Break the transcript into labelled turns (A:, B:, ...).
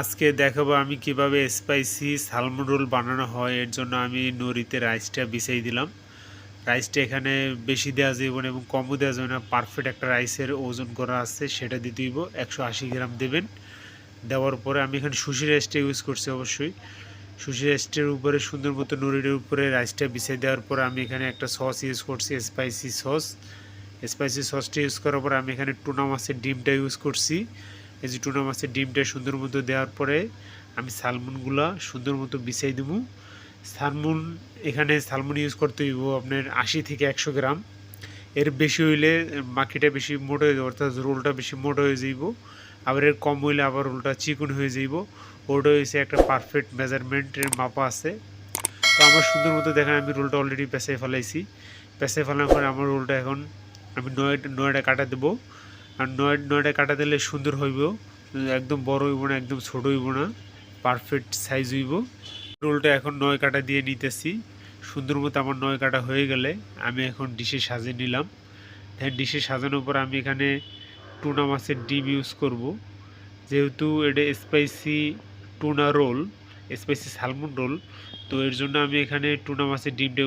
A: আজকে দেখাবো আমি কীভাবে স্পাইসি সালমন রোল বানানো হয়। এর জন্য আমি নড়িতে রাইসটা বিছাই দিলাম। রাইসটা এখানে বেশি দেওয়া যাবে না এবং কমও দেওয়া যাবে না। পারফেক্ট একটা রাইসের ওজন করা আছে, সেটা দিয়ে হইব একশো গ্রাম দেবেন। দেওয়ার পরে আমি এখানে সুশি রাইসটা ইউজ করছি অবশ্যই। সুশি রাইসটার উপরে সুন্দর মতো নড়ির উপরে রাইসটা বিছিয়ে দেওয়ার পরে আমি এখানে একটা সস ইউজ করছি স্পাইসি সস স্পাইসি সসটা ইউজ করার পরে আমি এখানে টুনা মাছের ডিমটা ইউজ করছি। এই যে টুনা মাছের ডিমটা সুন্দর মতো দেওয়ার পরে আমি সালমনগুলা সুন্দর মতো বিছাই দেবো। সালমন, এখানে সালমন ইউজ করতে হইব আপনার আশি থেকে একশো গ্রাম। এর বেশি হইলে বাকিটা বেশি মোটা হয়ে যাবে, অর্থাৎ রোলটা বেশি মোটা হয়ে যাইব। আবার এর কম হইলে আবার রোলটা চিকন হয়ে যাইব। ওটা হয়েছে একটা পারফেক্ট মেজারমেন্টের মাপা আছে। তো আমার সুন্দর মতো দেখেন আমি রোলটা অলরেডি পেঁচাই ফেলাইছি। পেঁচাই ফেলার পরে আমার রোলটা এখন আমি নয় নয়টা কাটা দেবো। আর নয়, নয়টা কাটা দিলে সুন্দর হইব। একদম বড় হইব না, একদম ছোট হইব না পারফেক্ট সাইজ হইব। রোলটা এখন নয় কাটা দিয়ে নিতেছি। সুন্দর মতো আমার নয় কাটা হয়ে গেলে আমি এখন ডিশে সাজিয়ে নিলাম। দেন ডিশে সাজানোর পর আমি এখানে টুনা মাছের ডিম ইউজ করব। যেহেতু এটা spicy tuna roll spicy salmon roll তো এর জন্য আমি এখানে টুনা মাছের ডিমটা